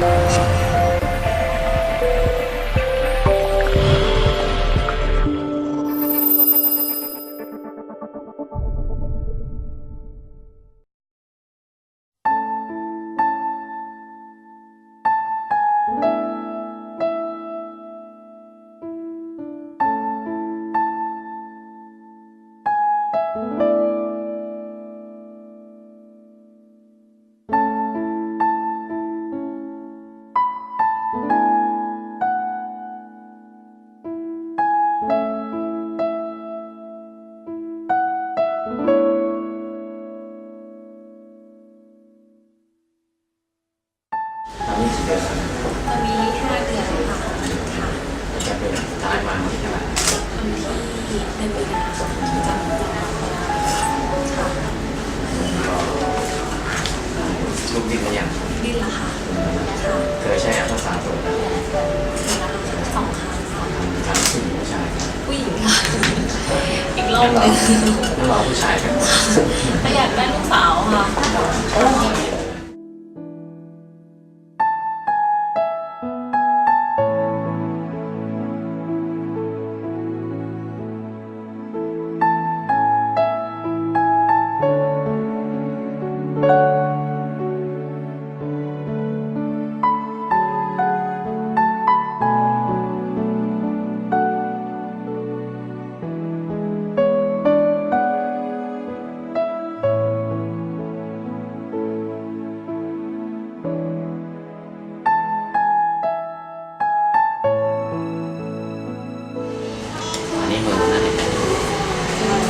ตอนนี้ ตอนนี้ห้าเดือนค่ะค่ะจะเป็นสุดท้ายมาที่เท่าไหร่ทำที่เดือนมีนาจำจำได้ค่ะลูกดินหรือยังดิ้นละค่ะเคยใช้อัลตราซาวด์ตรวจแล้วเดือนละสองครั้งค่ะทำผู้หญิงผู้ชายผู้หญิงค่ะอีกรอบงั้นหเรานึงงั้นเราผู้ชายกันหมดแต่อยากได้ลูกสาวค่ะ